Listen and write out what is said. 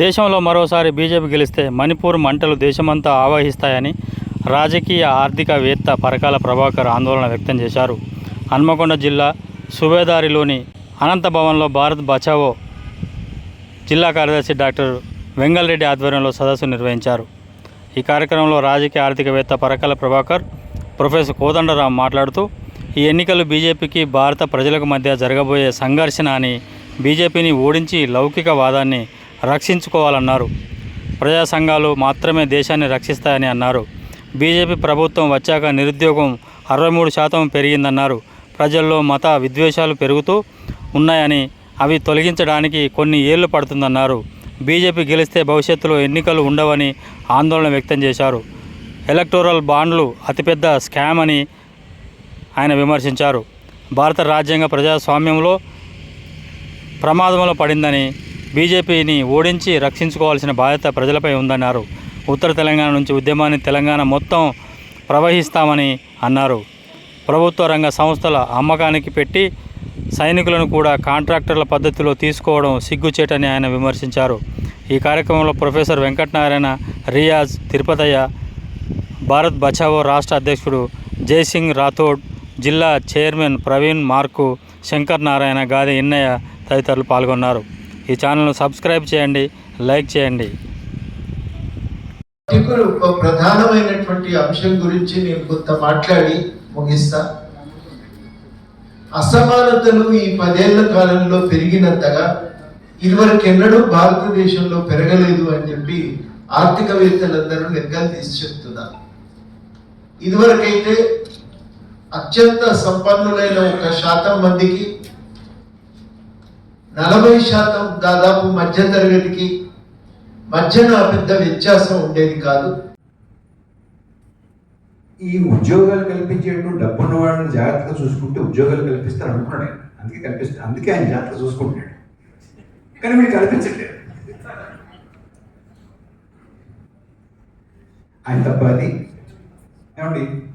దేశంలో మరోసారి బీజేపీ గెలిస్తే మణిపూర్ మంటలు దేశమంతా ఆవహిస్తాయని రాజకీయ ఆర్థికవేత్త పరకాల ప్రభాకర్ ఆందోళన వ్యక్తం చేశారు. హన్మకొండ జిల్లా సుబేదారిలోని అనంత భవన్లో భారత్ బచావో జిల్లా కార్యదర్శి డాక్టర్ వెంగళరెడ్డి ఆధ్వర్యంలో సదస్సు నిర్వహించారు. ఈ కార్యక్రమంలో రాజకీయ ఆర్థికవేత్త పరకాల ప్రభాకర్ ప్రొఫెసర్ కోదండరాం మాట్లాడుతూ ఈ ఎన్నికలు బీజేపీకి భారత ప్రజలకు మధ్య జరగబోయే సంఘర్షణ అని బీజేపీని ఓడించి లౌకికవాదాన్ని రక్షించుకోవాలన్నారు. ప్రజా సంఘాలు మాత్రమే దేశాన్ని రక్షిస్తాయని అన్నారు. బీజేపీ ప్రభుత్వం వచ్చాక నిరుద్యోగం అరవై మూడు శాతం పెరిగిందన్నారు. ప్రజల్లో మత విద్వేషాలు పెరుగుతూ ఉన్నాయని అవి తొలగించడానికి కొన్ని ఏళ్ళు పడుతుందన్నారు. బీజేపీ గెలిస్తే భవిష్యత్తులో ఎన్నికలు ఉండవని ఆందోళన వ్యక్తం చేశారు. ఎలక్టోరల్ బాండ్లు అతిపెద్ద స్కామ్ అని ఆయన విమర్శించారు. భారత రాజ్యాంగ ప్రజాస్వామ్యంలో ప్రమాదంలో పడిందని బీజేపీని ఓడించి రక్షించుకోవాల్సిన బాధ్యత ప్రజలపై ఉందన్నారు. ఉత్తర తెలంగాణ నుంచి ఉద్యమాన్ని తెలంగాణ మొత్తం ప్రవహిస్తామని అన్నారు. ప్రభుత్వ రంగ సంస్థల అమ్మకానికి పెట్టి సైనికులను కూడా కాంట్రాక్టర్ల పద్ధతిలో తీసుకోవడం సిగ్గుచేటని ఆయన విమర్శించారు. ఈ కార్యక్రమంలో ప్రొఫెసర్ వెంకటనారాయణ రియాజ్ తిరుపతయ్య భారత్ బచావో రాష్ట్ర అధ్యక్షుడు జయసింగ్ రాథోడ్ జిల్లా చైర్మన్ ప్రవీణ్ మార్కు శంకర్ నారాయణ గాది ఇన్నయ్య తదితరులు పాల్గొన్నారు. ఈ ఛానల్ను సబ్స్క్రైబ్ చేయండి లైక్ చేయండి. ఇప్పుడు ఒక ప్రధానమైనటువంటి అంశం గురించి నేను కొంత మాట్లాడి ముగిస్తా. అసమానతలు ఈ పదేళ్ళ కాలంలో పెరిగినంతగా ఇదివరకెన్నడూ భారతదేశంలో పెరగలేదు అని చెప్పి ఆర్థికవేత్తలందరూ లెక్కలు తీసి చెప్తున్నారు. ఇదివరకైతే అత్యంత సంపన్నులైన ఒక శాతం మందికి నలభై శాతం దాదాపు మధ్య తరగతికి మధ్యన పెద్ద వ్యత్యాసం ఉండేది కాదు. ఈ ఉద్యోగాలు కల్పించేటప్పుడు డబ్బు ఉన్న వాళ్ళని జాగ్రత్తగా చూసుకుంటే ఉద్యోగాలు కల్పిస్తారు అనుకున్నాడు అందుకే కల్పిస్తారు అందుకే ఆయన జాగ్రత్తగా చూసుకుంటున్నాడు. కానీ మీరు కల్పించట్లేదు. ఆయన తప్ప అది. ఏమండి?